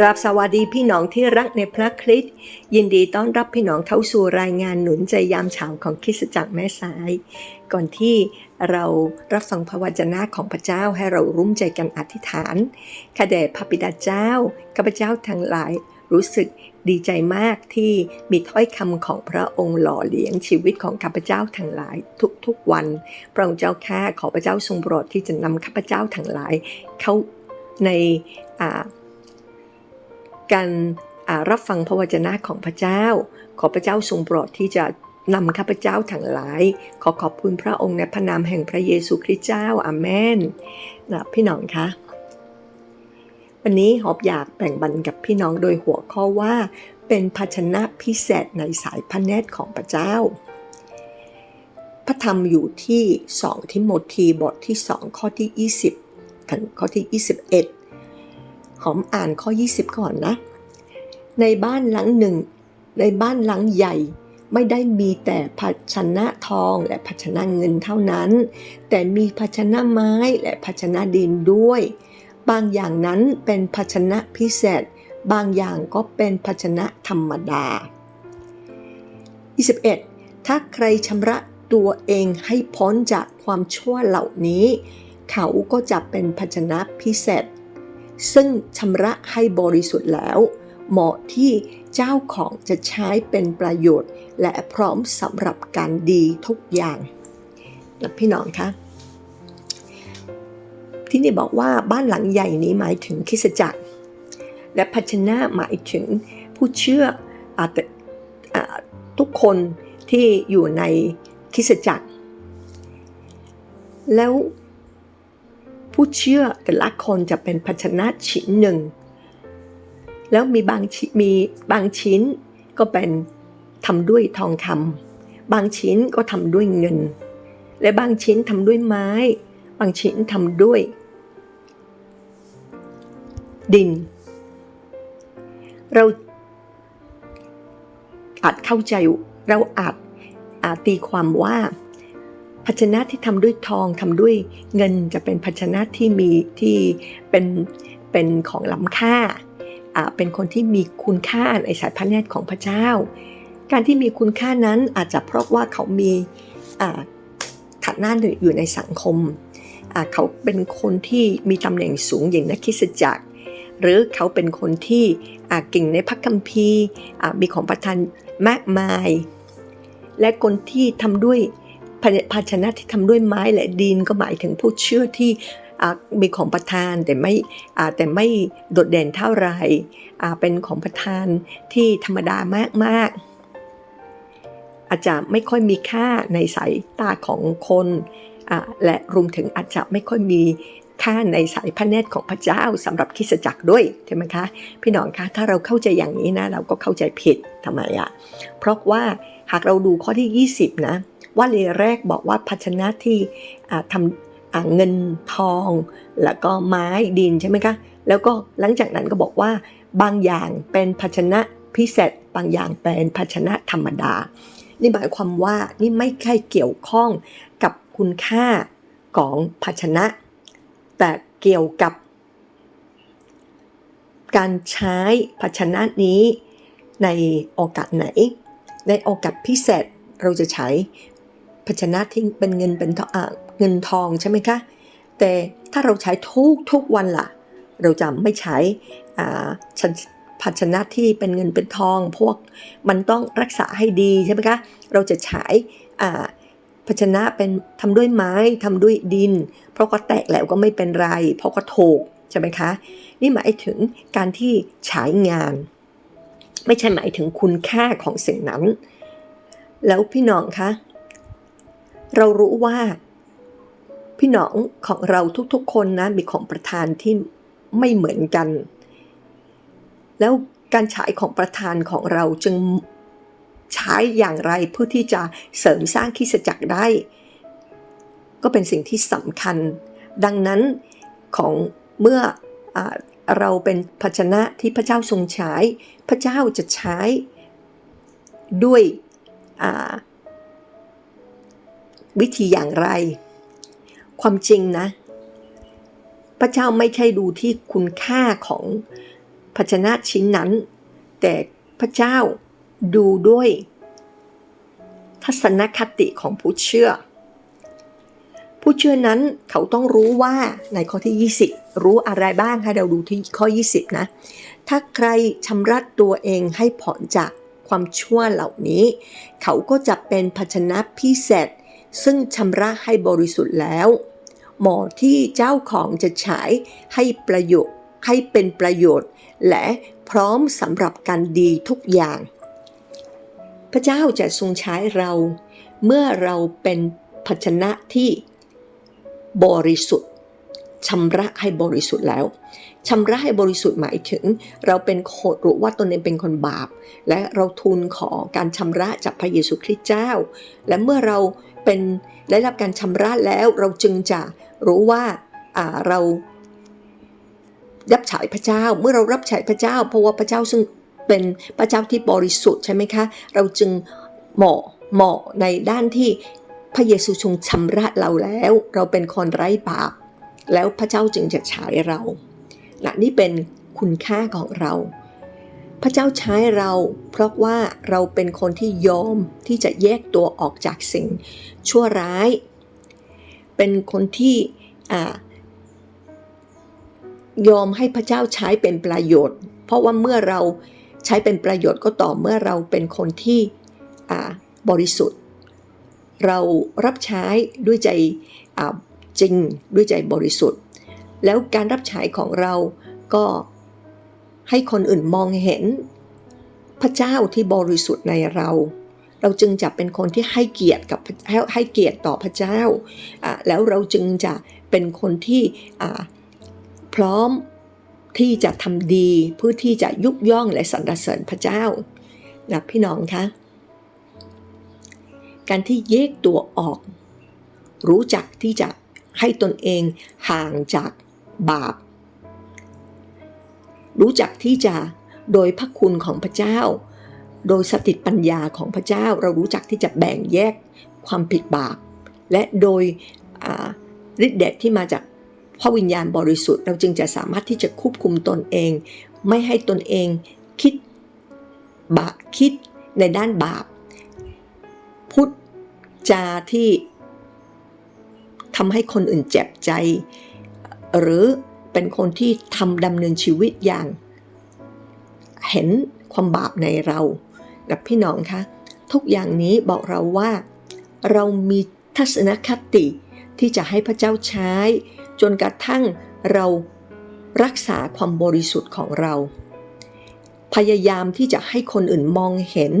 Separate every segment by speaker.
Speaker 1: กราบสวัสดีพี่น้องที่รักในพระคริสต์ยินดีต้อนรับพี่น้องเข้าสู่รายงานหนุนใจยามเช้าของคริสตจักรแม่สาย ก่อนที่เรารับฟังพระวจนะของพระเจ้าให้เรารุ่มใจกันอธิษฐานข้าแต่พระบิดาเจ้าข้าพเจ้าทั้งหลายรู้สึกดีใจมากที่มีถ้อยคำของพระองค์หล่อเลี้ยงชีวิตของข้าพเจ้าทั้งหลายทุกๆวัน พระองค์เจ้าข้าขอพระเจ้าทรงโปรดที่จะนำข้าพเจ้าทั้งหลายเข้าในอ่า การรับฟังพระวจนะของพระเจ้า ขอพระเจ้าทรงโปรดที่จะนำข้าพเจ้าทั้งหลาย ขอขอบคุณพระองค์ในพระนามแห่งพระเยซูคริสต์เจ้าอาเมนนะพี่น้องคะวันนี้หอบอยากแบ่งบันกับพี่น้องโดยหัวข้อว่า เป็นภาชนะพิเศษในสายพระเนตรของพระเจ้า พระธรรมอยู่ที่ 2 ทิโมธีบทที่ 2 ข้อที่ 20 ถึงข้อที่ 21 หอมอ่านข้อ 20 ก่อนนะ ในบ้านหลังหนึ่ง ในบ้านหลังใหญ่ไม่ได้มีแต่ภาชนะทองและภาชนะเงินเท่านั้น แต่มีภาชนะไม้และภาชนะดินด้วย บางอย่างนั้นเป็นภาชนะพิเศษ บางอย่างก็เป็นภาชนะธรรมดา 21. ถ้าใครชำระตัวเองให้พ้นจากความชั่วเหล่านี้ เขาก็จะเป็นภาชนะพิเศษ ซึ่งชำระให้บริสุทธิ์แล้ว เหมาะที่เจ้าของจะใช้เป็นประโยชน์ และพร้อมสำหรับการดีทุกอย่างนะพี่น้องคะที่นี่บอกว่าบ้านหลังใหญ่นี้หมายถึงคิสจักร และภาชนะหมายถึงผู้เชื่ออทุกคนที่อยู่ในคิสจักร แล้ว ผู้เชื่อแต่ละคนจะเป็นภาชนะชิ้นหนึ่ง แล้วมีบางมีบางชิ้นก็เป็นทำด้วยทองคำบางชิ้นก็ทำด้วยเงิน และบางชิ้นทำด้วยไม้ บางชิ้นทำด้วย ดิน เราอาจเข้าใจเราอาจอาจตีความว่า ภาชนะที่ทำด้วยทองทำด้วยเงินจะเป็นภาชนะที่มีที่เป็นเป็นของล้ำค่าเป็นคนที่มีคุณค่าในสายพระเนตรของพระเจ้า การที่มีคุณค่านั้นอาจจะเพราะว่าเขามีฐานะอยู่ในสังคม เขาเป็นคนที่มีตำแหน่งสูงอย่างนักคิสจักร หรือเขาเป็นคนที่เก่งในพระคัมภีร์มีของประทานมากมาย และคนที่ทำด้วย ภาชนะที่ทำด้วยไม้และดินก็หมายถึงผู้เชื่อที่มีของประทานแต่ไม่แต่ไม่โดดเด่นเท่าไรเป็นของประทานที่ธรรมดามากๆ อาจจะไม่ค่อยมีค่าในสายตาของคนและรวมถึงอาจจะไม่ค่อยมีค่าในสายพระเนตรของพระเจ้าสำหรับคริสจักรด้วยใช่ไหมคะพี่น้องคะถ้าเราเข้าใจอย่างนี้นะเราก็เข้าใจผิดทำไมอะ่ะเพราะว่าหากเราดูข้อที่ 20 นะ ว่าเลแรกบอกว่าภาชนะที่ทำเงินทอง แล้วก็ไม้ดินใช่ไหมคะ แล้วก็หลังจากนั้นก็บอกว่าบางอย่างเป็นภาชนะพิเศษ บางอย่างเป็นภาชนะธรรมดา นี่หมายความว่านี่ไม่ใช่เกี่ยวข้องกับคุณค่าของภาชนะ แต่เกี่ยวกับ การใช้ภาชนะนี้ในโอกาสไหน ในโอกาสพิเศษเราจะใช้ ภาชนะที่เป็นเงินเป็นเงินทองใช่ไหมคะ แต่ถ้าเราใช้ทุกทุกวันล่ะ เราจะไม่ใช้ภาชนะที่เป็นเงินเป็นทอง พวกมันต้องรักษาให้ดีใช่ไหมคะ เราจะใช้ภาชนะเป็นทำด้วยไม้ทำด้วยดิน เพราะก็แตกแล้วก็ไม่เป็นไร เพราะก็ถูกใช่ไหมคะ นี่หมายถึงการที่ใช้งาน ไม่ใช่หมายถึงคุณค่าของสิ่งนั้น แล้วพี่น้องคะ เรารู้ว่า พี่น้องของเราทุกๆคนนะมีของประทานที่ไม่เหมือนกัน แล้วการใช้ของประทานของเราจึงใช้อย่างไรเพื่อที่จะเสริมสร้างคิสจักรได้ ก็เป็นสิ่งที่สำคัญ ดังนั้นของเมื่ออเราเป็นภาชนะที่พระเจ้าทรงใช้ พระเจ้าจะใช้ด้วย วิธีอย่างไร ความจริงนะ พระเจ้าไม่ใช่ดูที่คุณค่าของภาชนะชิ้นนั้น แต่พระเจ้าดูด้วย ทัศนคติของผู้เชื่อ ผู้เชื่อนั้นเขาต้องรู้ว่าในข้อที่ 20 รู้อะไรบ้างคะเราดูที่ข้อ 20 นะ ถ้าใครชำระตัวเองให้ผ่อนจากความชั่วเหล่านี้ เขาก็จะเป็นภาชนะพิเศษ ซึ่งชำระให้บริสุทธิ์แล้ว หมอที่เจ้าของจะใช้ให้ประโยชน์ให้เป็นประโยชน์ และพร้อมสำหรับการดีทุกอย่าง พระเจ้าจะทรงใช้เรา เมื่อเราเป็นภาชนะที่บริสุทธิ์ชำระให้บริสุทธิ์แล้วชำระให้บริสุทธิ์หมายถึง เราเป็นคนรู้ว่าตนเองเป็นคนบาป และเราทูลขอการชำระจากพระเยซูคริสต์เจ้า และเมื่อเรา เป็นได้รับการชำระแล้วเราจึงจะรู้ว่าาเรารับฉายพระเจ้าเมื่อเรารับฉายพระเจ้า เพราะว่าพระเจ้าซึ่งเป็นพระเจ้าที่บริสุทธิ์ใช่ไหมคะ เราจึงเหมาะเหมาะในด้านที่พระเยซูทรงชำระเราแล้ว เราเป็นคนไร้บาปแล้วพระเจ้าจึงจะฉายเราและนี่เป็นคุณค่าของเรา พระเจ้าใช้เรา เพราะว่าเราเป็นคนที่ยอมที่จะแยกตัวออกจากสิ่งชั่วร้าย เป็นคนที่ยอมให้พระเจ้าใช้เป็นประโยชน์ เพราะว่าเมื่อเราใช้เป็นประโยชน์ก็ต่อเมื่อเราเป็นคนที่บริสุทธิ์ เรารับใช้ด้วยใจจริงด้วยใจบริสุทธิ์ แล้วการรับใช้ของเราก็ ให้คนอื่นมองเห็น พระเจ้าที่บริสุทธิ์ในเรา เราจึงจะเป็นคนที่ให้เกียรติกับให้เกียรติต่อพระเจ้า แล้วเราจึงจะเป็นคนที่พร้อมที่จะทำดีเพื่อที่จะยุกย่องและสรรเสริญพระเจ้านะพี่น้องคะการที่แยกตัวออก รู้จักที่จะให้ตนเองห่างจากบาป รู้จักที่จะโดยพระคุณของพระเจ้า โดยสติปัญญาของพระเจ้า เรารู้จักที่จะแบ่งแยกความผิดบาป และโดยฤทธิ์เดชที่มาจากพระวิญญาณบริสุทธิ์ เราจึงจะสามารถที่จะควบคุมตนเอง ไม่ให้ตนเองคิดบาปคิดในด้านบาป พูดจาที่ทำให้คนอื่นเจ็บใจ หรือ เป็นคนที่ทำดำเนินชีวิตอย่าง เห็นความบาปในเรากับพี่น้องคะทุกอย่างนี้บอกเราว่า เรามีทัศนคติที่จะให้พระเจ้าใช้ จนกระทั่งเรารักษาความบริสุทธิ์ของเรา พยายามที่จะให้คนอื่นมองเห็น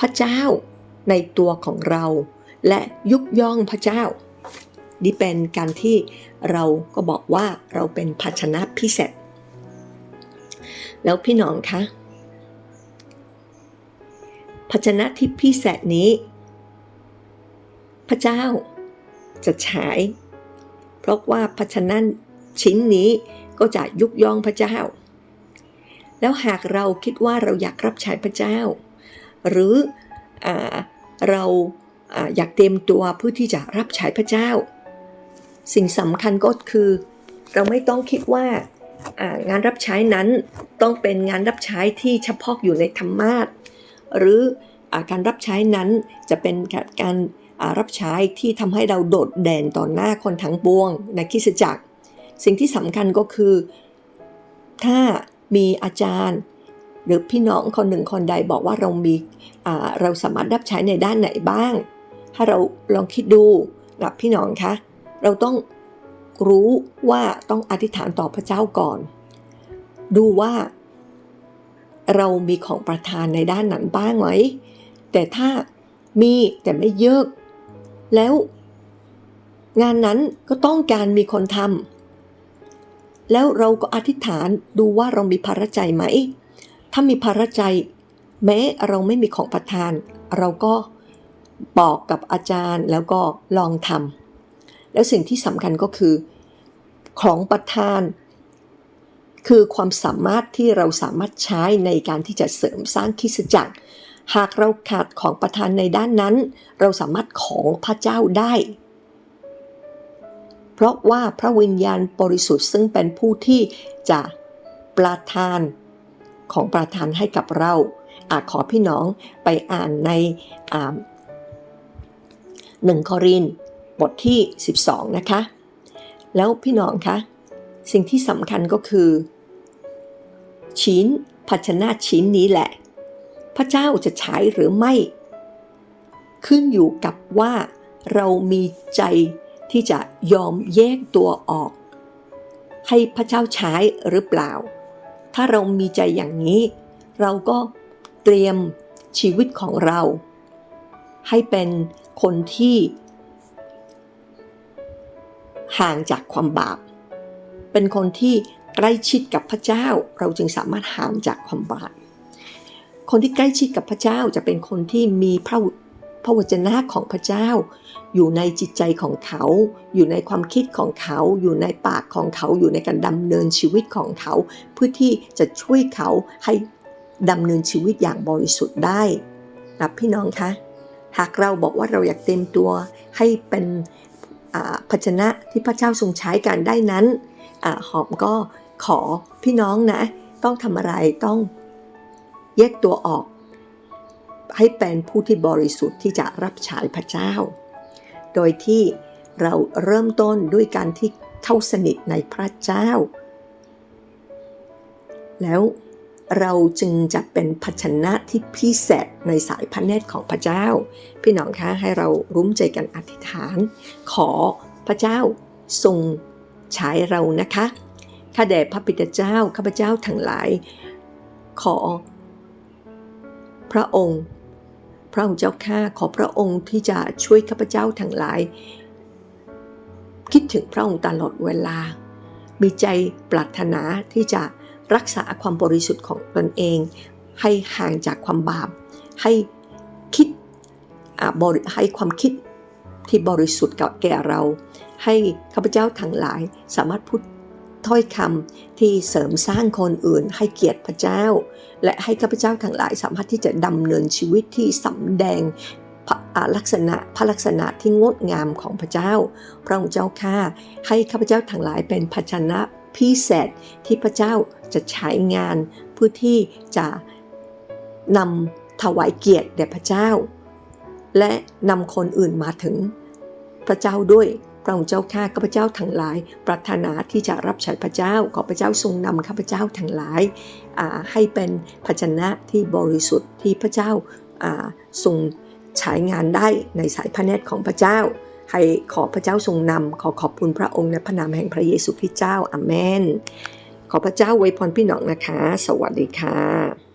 Speaker 1: พระเจ้าในตัวของเรา และยุกย่องพระเจ้า นี่เป็นการที่เราก็บอกว่าเราเป็นภาชนะพิเศษ แล้วพี่น้องคะภาชนะที่พิเศษนี้ พระเจ้าจะฉายเพราะว่าภาชนะชิ้นนี้ก็จะยุกย่องพระเจ้า แล้วหากเราคิดว่าเราอยากรับใช้พระเจ้า หรืออเราออยากเตรียมตัวเพื่อที่จะรับใช้พระเจ้า สิ่งสำคัญก็คือ เราไม่ต้องคิดว่างานรับใช้นั้นต้องเป็นงานรับใช้ที่เฉพาะอยู่ในธรรมาทหรืออการรับใช้นั้นจะเป็นการรับใช้ที่ทำให้เราโดดเด่นต่อหน้าคนทั้งปวงในคริสตจักร สิ่งที่สำคัญก็คือ ถ้ามีอาจารย์ หรือพี่น้องคนหนึ่งคนใดบอกว่าเรามีเราสามารถรับใช้ในด้านไหนบ้าง ถ้าเราลองคิดดูกับพี่น้องคะ เราต้องรู้ว่าต้องอธิษฐานต่อพระเจ้าก่อน ดูว่าเรามีของประทานในด้านนั้นบ้างไหม แต่ถ้ามีแต่ไม่เยอะ แล้วงานนั้นก็ต้องการมีคนทำแล้วเราก็อธิษฐานดูว่าเรามีภาระใจไหม ถ้ามีภาระใจ แม้เราไม่มีของประทาน เราก็บอกกับอาจารย์แล้วก็ลองทำ แล้วสิ่งที่สำคัญก็คือของประทาน คือความสามารถที่เราสามารถใช้ในการที่จะเสริมสร้างคิสจักร หากเราขาดของประทานในด้านนั้น เราสามารถของพระเจ้าได้ เพราะว่าพระวิญญาณบริสุทธิ์ซึ่งเป็นผู้ที่จะประทานของประทานให้กับเราอาขอพี่น้องไปอ่านในหนึ่งคอรินธ บทที่ 12 นะคะ แล้วพี่น้องคะ สิ่งที่สำคัญก็คือ ชิ้นภาชนะชิ้นนี้แหละ พระเจ้าจะใช้หรือไม่ ขึ้นอยู่กับว่าเรามีใจที่จะยอมแยกตัวออก ให้พระเจ้าใช้หรือเปล่า ถ้าเรามีใจอย่างนี้ เราก็เตรียมชีวิตของเรา ให้เป็นคนที่ ห่างจากความบาป เป็นคนที่ใกล้ชิดกับพระเจ้า เราจึงสามารถห่างจากความบาป คนที่ใกล้ชิดกับพระเจ้าจะเป็นคนที่มีพระพระวจนะของพระเจ้า อยู่ในจิตใจของเขา อยู่ในความคิดของเขา อยู่ในปากของเขา อยู่ในการดำเนินชีวิตของเขา เพื่อที่จะช่วยเขาให้ดำเนินชีวิตอย่างบริสุทธิ์ได้นะพี่น้องคะ หากเราบอกว่าเราอยากเต็มตัวให้เป็น ภาชนะที่พระเจ้าทรงใช้การได้นั้นอหอมก็ขอพี่น้องนะ ต้องทำอะไรต้องแยกตัวออก ให้เป็นผู้ที่บริสุทธิ์ที่จะรับใช้พระเจ้า โดยที่เราเริ่มต้นด้วยการที่เข้าสนิทในพระเจ้า แล้ว เราจึงจะเป็นภาชนะที่พิเศษในสายพระเนตรของพระเจ้า พี่น้องคะให้เรารุ้มใจกันอธิษฐาน ขอพระเจ้าทรงใช้เรานะคะข้าแด่พระบิดาเจ้าข้าพเจ้าทั้งหลาย ขอ พระองค์ พระองค์เจ้าข้าขอพระองค์ที่จะช่วยข้าพเจ้าทั้งหลาย คิดถึงพระองค์ตลอดเวลา มีใจปรารถนาที่จะ รักษาความบริสุทธิ์ของตนเอง ให้ห่างจากความบาป ให้คิดให้ความคิดที่บริสุทธิ์กับแก่เรา ให้ข้าพเจ้าทั้งหลายสามารถพูดถ้อยคำที่เสริมสร้างคนอื่น ให้เกียรติพระเจ้า และให้ข้าพเจ้าทั้งหลายสามารถที่จะดำเนินชีวิตที่สำแดงลักษณะพระลักษณะที่งดงามของพระเจ้า พระองค์เจ้าข้าให้ข้าพเจ้าทั้งหลายเป็นภาชนะ พิเศษที่พระเจ้าจะใช้งานเพื่อที่จะนำถวายเกียรติแด่พระเจ้า และนำคนอื่นมาถึงพระเจ้าด้วยพระองค์เจ้าข้าข้าพเจ้าทั้งหลาย ปรารถนาที่จะรับใช้พระเจ้าขอพระเจ้าทรงนำข้าพเจ้าทั้งหลายให้เป็นภาชนะที่บริสุทธิ์ที่พระเจ้าทรงใช้งานได้ในสายพระเนตรของพระเจ้า ให้ขอพระเจ้าทรงนำขอขอบคุณพระองค์ในพระนามแห่งพระเยซูคริสต์เจ้าอาเมน ขอพระเจ้าไว้พรพี่น้องนะคะ สวัสดีค่ะ